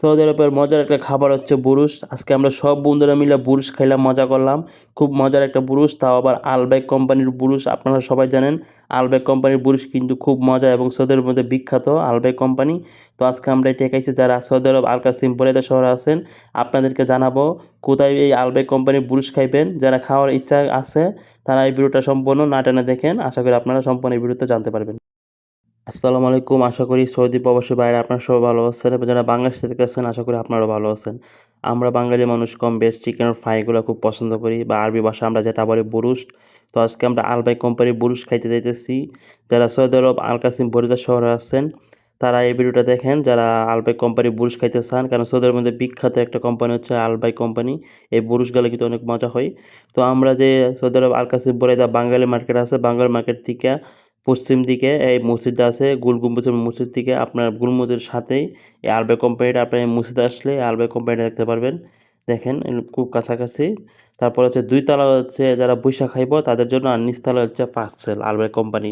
Saudi আরবের মজার একটা খাবার হচ্ছে বুরুস আজকে আমরা সব বন্ধুরা মিলে বুরুস খাইলাম, মজা করলাম। খুব মজার একটা বুরুশ, তাও আবার আলবেক কোম্পানির বুরুস আপনারা সবাই জানেন। আলবেক কোম্পানির বুরুস কিন্তু খুব মজা এবং সৌদি আরবের মধ্যে বিখ্যাত আলবেক কোম্পানি। তো আজকে আমরা এটা খাইছি যারা সৌদি আরব আল কাসিম বরেদা শহরে আছেন, আপনাদেরকে জানাব কোথায় এই আলবেক কোম্পানির বুরুস খাইবেন। যারা খাওয়ার ইচ্ছা আছে, তারা এই ভিডিওটা সম্পূর্ণ না টেনে দেখেন। আশা করি আপনারা সম্পূর্ণ এই ভিডিওতে জানতে পারবেন। আসসালামু আলাইকুম। আশা করি সৌদি প্রবাসী বাইরে আপনারা সবাই ভালো আছেন যারা বাংলাদেশ থেকে আছেন, আশা করি আপনারাও ভালো আছেন। আমরা বাঙালি মানুষ কম বেশ চিকেনের ফ্রাইগুলো খুব পছন্দ করি বা আরবি ভাষা আমরা যেটা বলি বুরুশ। তো আজকে আমরা আলবাই কোম্পানির বুরুশ খাইতে যাইতেছি। যারা সৌদি আরব আল কাসিম বরিদা শহরে আছেন, তারা এই ভিডিওটা দেখেন। যারা আলবাই কোম্পানির বুরুশ খাইতে চান, কারণ সৌদি আরবের মধ্যে বিখ্যাত একটা কোম্পানি হচ্ছে আলবাই কোম্পানি। এই বুরুশগুলো কিন্তু অনেক মজা হয়। তো আমরা যে Saudi Arab Al Qassim Buraidah Bengali market আছে, বাঙালি মার্কেট থেকে পশ্চিম দিকে এই মসজিদটা আছে গুল গম্বুজের মসজিদ থেকে আপনার গুলমুজের সাথেই এই আলবে কোম্পানিটা আপনি মসজিদ আসলে আলবে কোম্পানিটা দেখতে পারবেন। দেখেন খুব কাছাকাছি। তারপর হচ্ছে দুই তালা হচ্ছে যারা বৈশাখ খাইব, তাদের জন্য আর নিচতলা হচ্ছে ফার্স্ট সেল আলবে কোম্পানি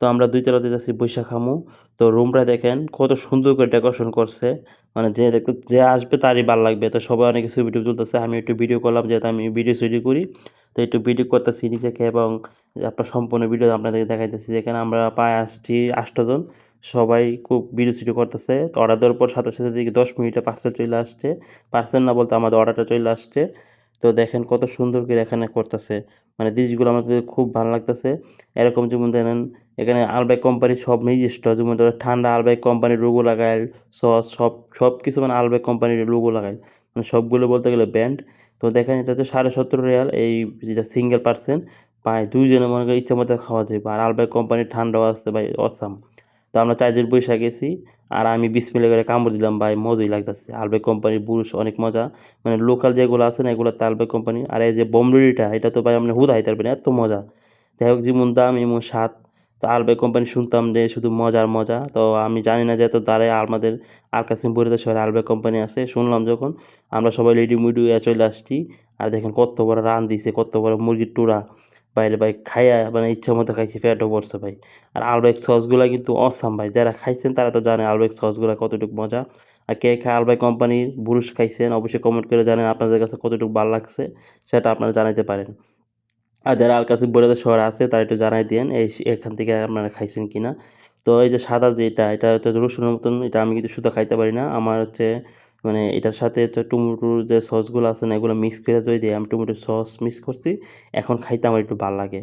তো আমরা দুই তলাতে যাচ্ছি বৈশাখ খামু তো রুমটা দেখেন কত সুন্দর করে ডেকোরেশন করছে। মানে যে দেখতে যে আসবে তারই ভালো লাগবে। তো সবাই অনেক কিছু ভিডিও তুলতেছে আমি একটু ভিডিও করলাম যেহেতু আমি ভিডিও স্টুডিও করি। তো একটু ভিডিও করতেছি নিজেকে এবং আপনার সম্পূর্ণ ভিডিও আপনাদেরকে দেখাইতেছি। যেখানে আমরা পায়ে আসছি আষ্টজন সবাই খুব ভিডিও সিডিও করতেছে। তো অর্ডার দেওয়ার পর সাথে সাথে দিকে দশ মিনিটে পার্সেল চলে আসছে। পার্সেল না বলতে আমাদের অর্ডারটা চলে আসছে। তো দেখেন কত সুন্দর করে এখানে করতেছে। মানে জিনিসগুলো আমাদের খুব ভালো লাগতেছে। এরকম যেমন দেখেন এখানে আলবাই কোম্পানির সব নিজস্ব, যেমন ধরো ঠান্ডা আলবাই কোম্পানির লোগো লাগায়, সস সব সব কিছু মানে আলবাই কোম্পানির লোগো লাগায়। মানে সবগুলো বলতে গেলে ব্যান্ড। তো দেখেন এটা হচ্ছে সাড়ে সতেরো রিয়াল, এই যেটা সিঙ্গেল পার্সেন্ট। পায় দুইজনে মনে করি ইচ্ছা মতো খাওয়া যায় আর আলবাই কোম্পানির ঠান্ডাও আসছে ভাই, অসাম। তো আমরা চারজন বৈশা গেছি। আর আমি বিশ মিলে করে কামড় দিলাম, ভাই, মজাই লাগতেছে। আলবে কোম্পানির বুরুষ অনেক মজা। মানে লোকাল যেগুলো আছে না, এগুলো আলবাই কোম্পানি আর এই যে বোমরুড়িটা এটা তো ভাই আপনি হুদা হাইতে পারবেন এত মজা। যাই হোক, যেমন দাম, এমন স্বাদ। তো আলবে কোম্পানি শুনতাম যে শুধু মজার মজা। তো আমি জানি না যে এত দ্বারে আমাদের আল কাসিম বরিদা শহরে আলবাই কোম্পানি আছে। শুনলাম যখন, আমরা সবাই রেডি মুডি চলে আসছি। আর দেখেন কত বড় রান দিছে, কত বড় মুরগির টুরা। বাইরে ভাই খাইয়া মানে ইচ্ছা মতো খাইছি ফ্যাটও পড়ছে ভাই। আর আলবেক সসগুলো কিন্তু অসাম ভাই, যারা খাইছেন তারা তো জানে আলবেক সসগুলো কতটুকু মজা। আর কে খায় আলবাই কোম্পানির বুরুষ খাইছেন অবশ্যই কমেন্ট করে জানেন আপনাদের কাছে কতটুকু ভালো লাগছে, সেটা আপনারা জানাইতে পারেন। আর যারা আলকাসি বলে শহরে আছে, তারা একটু জানাই দিন এই এখান থেকে আপনারা খাইছেন কিনা। তো এই যে সাদা যে এটা এটা হচ্ছে রসুনের মতন, এটা আমি কিন্তু শুধু খাইতে পারি না, আমার হচ্ছে মানে এটার সাথে তো টমেটোর যে সসগুলো আছে না, এগুলো মিক্স করে যদি আমি টমেটো সস মিক্স করছি, এখন খাইতে আমার একটু ভালো লাগে।